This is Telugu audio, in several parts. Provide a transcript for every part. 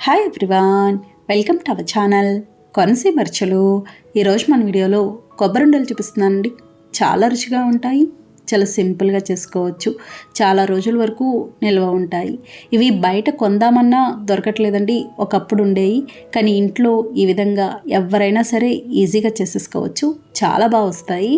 Hi everyone welcome to our channel కొనసీ మర్చలు ఈరోజు మన వీడియోలో కొబ్బరి ఉండలు చూపిస్తున్నానండి. చాలా రుచిగా ఉంటాయి చాలా సింపుల్గా చేసుకోవచ్చు చాలా రోజుల వరకు నిల్వ ఉంటాయి. ఇవి బయట కొందామన్నా దొరకట్లేదండి ఒకప్పుడు ఉండేవి కానీ ఇంట్లో ఈ విధంగా ఎవరైనా సరే ఈజీగా చేసేసుకోవచ్చు చాలా బాగా వస్తాయి.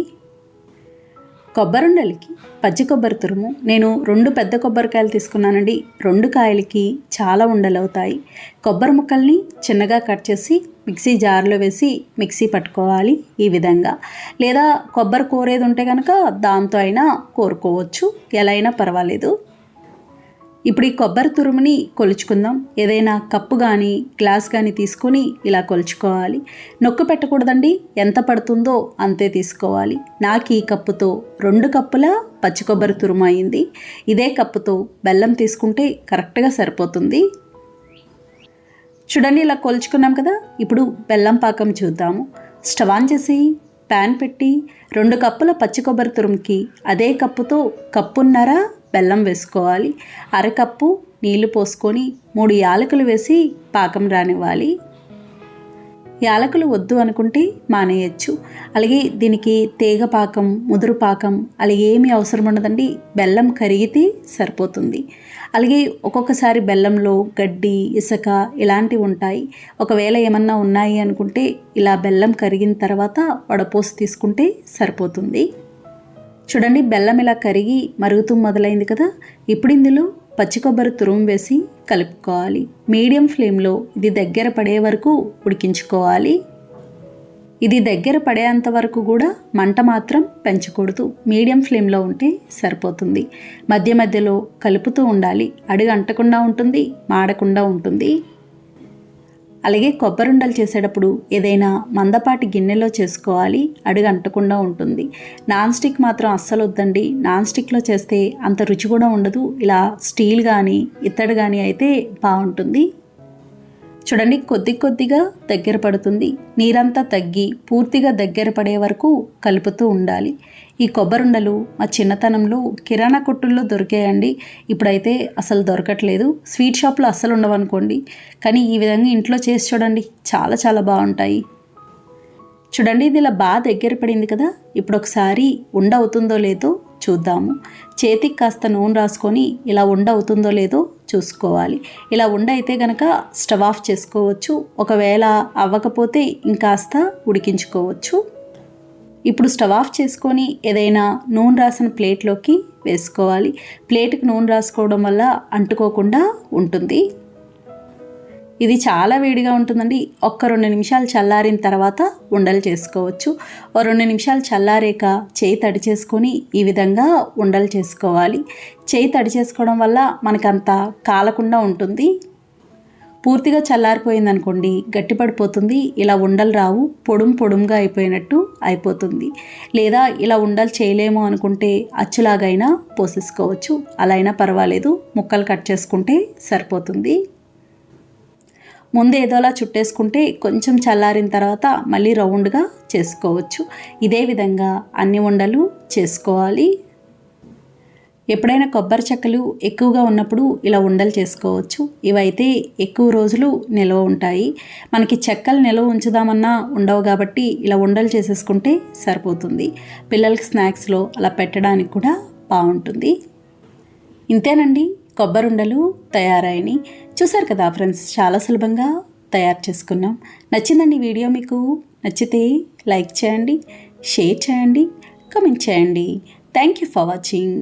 కొబ్బరుండలకి పచ్చి కొబ్బరి తురుము. నేను రెండు పెద్ద కొబ్బరికాయలు తీసుకున్నానండి. రెండు కాయలకి చాలా ఉండలు అవుతాయి కొబ్బరి ముక్కల్ని చిన్నగా కట్ చేసి మిక్సీ జార్లో వేసి మిక్సీ పట్టుకోవాలి ఈ విధంగా. లేదా కొబ్బరి కోరేది ఉంటే కనుక దాంతో అయినా కోరుకోవచ్చు. ఎలా అయినా పర్వాలేదు. ఇప్పుడు ఈ కొబ్బరి తురుముని కొలుచుకుందాం. ఏదైనా కప్పు కానీ గ్లాస్ కానీ తీసుకొని ఇలా కొలుచుకోవాలి. నొక్కు పెట్టకూడదండి. ఎంత పడుతుందో అంతే తీసుకోవాలి. నాకు ఈ కప్పుతో రెండు కప్పుల పచ్చి కొబ్బరి తురుము అయింది. ఇదే కప్పుతో బెల్లం తీసుకుంటే కరెక్ట్గా సరిపోతుంది. చూడండి ఇలా కొలుచుకున్నాం కదా. ఇప్పుడు బెల్లం పాకం చూద్దాము. స్టవ్ ఆన్ చేసి ప్యాన్ పెట్టి రెండు కప్పుల పచ్చి కొబ్బరి తురుముకి అదే కప్పుతో కప్పున్నర బెల్లం వేసుకోవాలి. అరకప్పు నీళ్ళు పోసుకొని మూడు యాలకులు వేసి పాకం రానివ్వాలి. యాలకులు వద్దు అనుకుంటే మానేయచ్చు. అలాగే దీనికి తీగపాకం ముదురుపాకం అలాగే ఏమీ అవసరం ఉండదండి. బెల్లం కరిగితే సరిపోతుంది. అలాగే ఒక్కొక్కసారి బెల్లంలో గడ్డి ఇసుక ఇలాంటివి ఉంటాయి. ఒకవేళ ఏమన్నా ఉన్నాయి అనుకుంటే ఇలా బెల్లం కరిగిన తర్వాత వడపోసి తీసుకుంటే సరిపోతుంది. చూడండి బెల్లం ఇలా కరిగి మరుగుతూ మొదలైంది కదా. ఇప్పుడు ఇందులో పచ్చి కొబ్బరి తురుము వేసి కలుపుకోవాలి. మీడియం ఫ్లేమ్లో ఇది దగ్గర పడే వరకు ఉడికించుకోవాలి. ఇది దగ్గర పడేంత వరకు కూడా మంట మాత్రం పెంచకూడదు. మీడియం ఫ్లేమ్లో ఉంటే సరిపోతుంది. మధ్య మధ్యలో కలుపుతూ ఉండాలి. అడుగు అంటకుండా ఉంటుంది మాడకుండా ఉంటుంది. అలాగే కొబ్బరుండలు చేసేటప్పుడు ఏదైనా మందపాటి గిన్నెలో చేసుకోవాలి అడుగు అంటకుండా ఉంటుంది. నాన్ స్టిక్ మాత్రం అస్సలు వద్దండి నాన్ స్టిక్లో చేస్తే అంత రుచి కూడా ఉండదు. ఇలా స్టీల్ కానీ ఇత్తడి కానీ అయితే బాగుంటుంది. చూడండి కొద్ది కొద్దిగా దగ్గర పడుతుంది. నీరంతా తగ్గి పూర్తిగా దగ్గర పడే వరకు కలుపుతూ ఉండాలి. ఈ కొబ్బరుండలు మా చిన్నతనంలో కిరాణా కొట్టుల్లో దొరికాయండి. ఇప్పుడైతే అసలు దొరకట్లేదు. స్వీట్ షాప్లో అస్సలు ఉండవనుకోండి. కానీ ఈ విధంగా ఇంట్లో చేసి చూడండి చాలా చాలా బాగుంటాయి. చూడండి ఇది ఇలా బాగా దగ్గర పడింది కదా. ఇప్పుడు ఒకసారి ఉండ అవుతుందో లేదో చూద్దాము. చేతికి కాస్త నూనె రాసుకొని ఇలా ఉండ అవుతుందో లేదో చూసుకోవాలి. ఇలా ఉండ అయితే కనుక స్టవ్ ఆఫ్ చేసుకోవచ్చు. ఒకవేళ అవ్వకపోతే ఇంకాస్త ఉడికించుకోవచ్చు. ఇప్పుడు స్టవ్ ఆఫ్ చేసుకొని ఏదైనా నూనె రాసిన ప్లేట్లోకి వేసుకోవాలి. ప్లేట్కి నూనె రాసుకోవడం వల్ల అంటుకోకుండా ఉంటుంది. ఇది చాలా వేడిగా ఉంటుందండి. ఒక్క రెండు నిమిషాలు చల్లారిన తర్వాత ఉండలు చేసుకోవచ్చు. ఓ రెండు నిమిషాలు చల్లారాక చేయి తడి చేసుకొని ఈ విధంగా ఉండలు చేసుకోవాలి. చేయి తడి చేసుకోవడం వల్ల మనకంత కాలకుండా ఉంటుంది. పూర్తిగా చల్లారిపోయింది అనుకోండి గట్టిపడిపోతుంది. ఇలా ఉండలు రావు పొడుం పొడుంగా అయిపోయినట్టు అయిపోతుంది. లేదా ఇలా ఉండలు చేయలేము అనుకుంటే అచ్చులాగైనా పోసేసుకోవచ్చు. అలా అయినా పర్వాలేదు ముక్కలు కట్ చేసుకుంటే సరిపోతుంది. ముందు ఏదోలా చుట్టేసుకుంటే కొంచెం చల్లారిన తర్వాత మళ్ళీ రౌండ్గా చేసుకోవచ్చు. ఇదే విధంగా అన్ని ఉండలు చేసుకోవాలి. ఎప్పుడైనా కొబ్బరి చెక్కలు ఎక్కువగా ఉన్నప్పుడు ఇలా ఉండలు చేసుకోవచ్చు. ఇవైతే ఎక్కువ రోజులు నిల్వ ఉంటాయి. మనకి చెక్కలు నిల్వ ఉంచుదామన్నా ఉండవు కాబట్టి ఇలా ఉండలు చేసేసుకుంటే సరిపోతుంది. పిల్లలకి స్నాక్స్లో అలా పెట్టడానికి కూడా బాగుంటుంది. ఇంతేనండి. కొబ్బరుండలు తయారాయని చూసారు కదా ఫ్రెండ్స్? చాలా సులభంగా తయారు చేసుకున్నాం. నచ్చిందండి వీడియో మీకు? నచ్చితే లైక్ చేయండి షేర్ చేయండి కమెంట్ చేయండి. Thank you for watching.